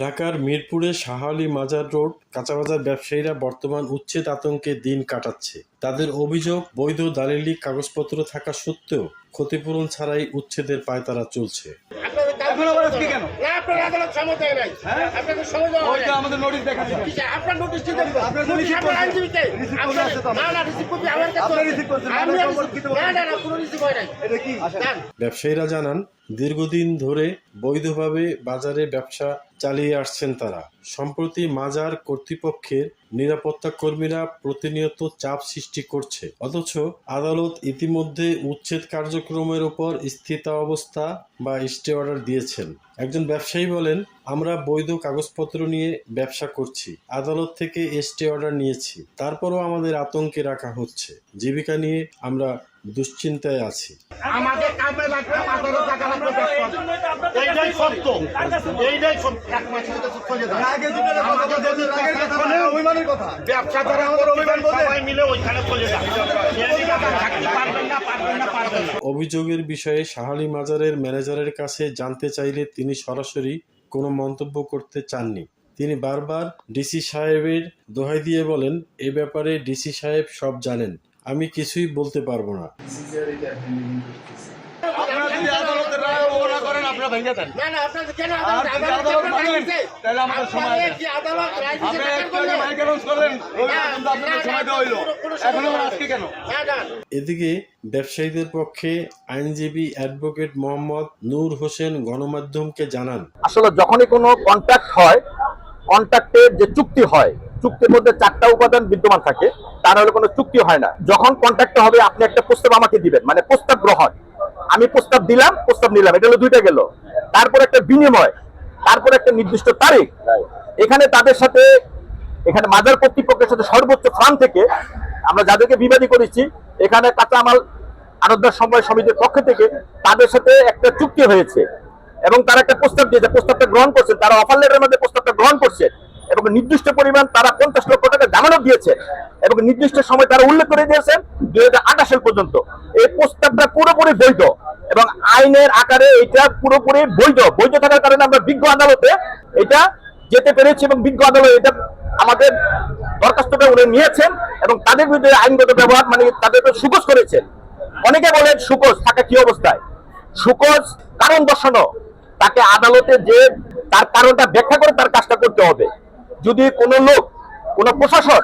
ঢাকার মিরপুরে শাহালি মাজার রোড কাঁচাবাজার ব্যবসায়ীরা বর্তমান উচ্ছেদ আতঙ্কে দিন কাটাচ্ছে। তাদের অভিযোগ বৈধ দালিলিক কাগজপত্র থাকা সত্ত্বেও ক্ষতিপূরণ ছাড়াই উচ্ছেদের পায়তারা চলছে। আপনার আদালত নাই। সময় দেওয়া হয় আমাদের নোটিশ দেখাচ্ছে আপনার নোটিশ দিতে হবে। আপনার নোটিশ আপনার করছে। আইনজীবীকে। receipt আপনার- করছে তো আমার। না, না, receipt copy আমার কাছে আপনার করছেন, আমি আপনার আর সম্পর্কিত receipt- না, না, না, কোনো receipt হয় নাই। এটা কি? ব্যবসায়ীরা জানান দীর্ঘদিন ধরে বৈধভাবে বাজারে ব্যবসা চালিয়ে আসছেন তারা। সম্প্রতি মাজার কর্তৃপক্ষের নিরাপত্তা কর্মীরা প্রতিনিয়ত চাপ সৃষ্টি করছে। অথচ আদালত ইতিমধ্যে উচ্ছেদ কার্যক্রমের উপর স্থিতাবস্থা বা স্টে অর্ডার দিয়েছেন। একজন ব্যবসায়ী বলেন আমরা বৈধ কাগজপত্র নিয়ে ব্যবসা করছি আদালত থেকে এসটি অর্ডার নিয়েছি তারপরও আমাদের আতঙ্কে রাখা হচ্ছে জীবিকা নিয়ে আমরা দুশ্চিন্তায় আছি। আমাদের কামে লাগবে আদালত টাকা লাগবে এইটাই সত্য। এইটাই সত্য। এক মাসের কাছে চলে যায় আগে দুটো কথা বলতে রাগের কথা না, অভিমানের কথা। ব্যবসাদার আমাদের অভিমান বোঝে। মিলে ওইখানে চলে যায় অভিযোগের বিষয়ে শাহালি মাজারের ম্যানেজারের কাছে জানতে চাইলে তিনি সরাসরি কোনো মন্তব্য করতে চাননি। তিনি বারবার ডিসি সাহেবের দোহাই দিয়ে বলেন, এ ব্যাপারে ডিসি সাহেব সব জানেন। আমি কিছুই বলতে পারব না। এদিকে ব্যবসায়ীদের পক্ষে আইনজীবী অ্যাডভোকেট মোহাম্মদ নূর হোসেন গণমাধ্যমকে জানান। আসলে যখনই কোনো কন্ট্রাক্ট হয় কন্ট্রাক্টের যে চুক্তি হয় চুক্তির মধ্যে চারটা উপাদান বিদ্যমান থাকে, তার হলে কোনো চুক্তি হয় না। যখন কন্ট্রাক্ট হবে, আপনি একটা প্রস্তাব আমাকে দিবেন মানে প্রস্তাব গ্রহণ। আমি প্রস্তাব দিলাম, প্রস্তাব নিলাম, এটা হলো দুইটা গেল। তারপর একটা বিনিময়, তারপর একটা নির্দিষ্ট তারিখ। এখানে তাদের সাথে, এখানে মাজার কর্তৃপক্ষের সাথে সর্বোচ্চ ফান্ড থেকে আমরা যাদেরকে বিবাদী করেছি, এখানে কাঁচামাল আরোদ্ধার সময় সমিতির পক্ষ থেকে তাদের সাথে একটা চুক্তি হয়েছে। এবং তারা একটা প্রস্তাব দিয়েছে, প্রস্তাবটা গ্রহণ করছেন, তারা অফার লেটারের মধ্যে প্রস্তাবটা গ্রহণ করছে। এবং নির্দিষ্ট পরিমাণ তারা পঞ্চাশ লক্ষ টাকা জামানো দিয়েছে এবং নির্দিষ্ট সময় তারা উল্লেখ করে দিয়েছেন দুই হাজার আঠাশ সাল পর্যন্ত। এই প্রস্তাবটা পুরোপুরি বৈধ এবং আইনের আকারে এটা পুরোপুরি বৈধ। বৈধ থাকার কারণে আমরা বিজ্ঞ আদালতে এটা যেতে পেরেছি এবং বিজ্ঞ আদালত এটা আমাদের দরখাস্তটা উনি নিয়েছেন এবং তাদের বিরুদ্ধে আইনগত ব্যবহার মানে তাদের সুকোজ করেছেন অনেকে বলেন সুকোজ থাকা কি অবস্থায়? সুকোজ কারণ দর্শানো। তাকে আদালতে যে তার কারণটা ব্যাখ্যা করে তার কাজটা করতে হবে। যদি কোনো লোক, কোনো প্রশাসন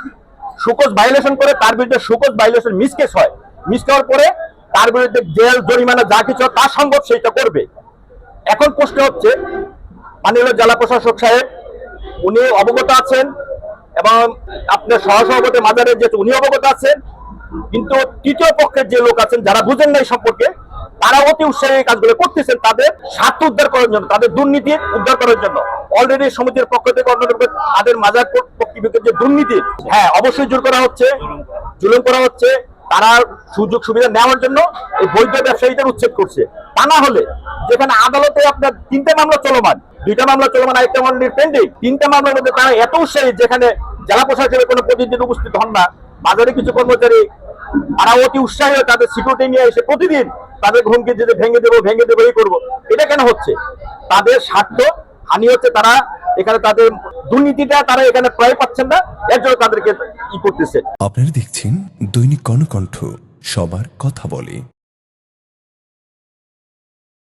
সুকোজ ভাইলেশন করে, তার বিরুদ্ধে সুকোজ ভাইলেশন মিসকেস হয় মিস হওয়ার পরে তার বিরুদ্ধে জেল জরিমানা, যা কিছু তার সম্ভব সেইটা করবে। এখন প্রশ্ন হচ্ছে, মাননীয় জেলা প্রশাসক সাহেব, উনি অবগত আছেন এবং আপনার সহসভাপতি মাজারের যে উনি অবগত আছেন, কিন্তু তৃতীয় পক্ষের যে লোক আছেন, যারা বুঝেন না এই সম্পর্কে তারা অতি উৎসাহী কাজগুলো করতেছেন, তাদের স্বার্থ উদ্ধার করার জন্য, তাদের দুর্নীতি উদ্ধার করার জন্য। অলরেডি সমিতির পক্ষ থেকে অন্যান্য তাদের মাজার কর্তৃপক্ষের যে দুর্নীতি হ্যাঁ অবশ্যই জোর করা হচ্ছে, জুলুম করা হচ্ছে, তারা সুযোগ সুবিধা নেওয়ার জন্য এই বৈধ ব্যবসায়ীদের উচ্ছেদ করছে। তা না হলে যেখানে আদালতে আপনার তিনটে মামলা চলমান, দুইটা মামলা চলমান, আরেকটা মামলা পেন্ডিং তিনটা মামলার মধ্যে তারা এত উৎসাহী যেখানে জেলা প্রশাসনের কোনো প্রতিনিধি উপস্থিত হন না বাজারে কিছু কর্মচারী তারা অতি উৎসাহী তাদের সিকিউরিটি নিয়ে এসে প্রতিদিন তাদের ঘুমকে যে ভেঙে দেবো ভেঙে দেবো, এই করব। এটা কেন হচ্ছে? তাদের স্বার্থ, হানি হচ্ছে তারা এখানে তাদের দুর্নীতিটা তারা এখানে প্রায় পাচ্ছেন না, এর জন্য তাদেরকে ই করতেছে। আপনারা দেখছেন দৈনিক কর্ণকণ্ঠ, সবার কথা বলে।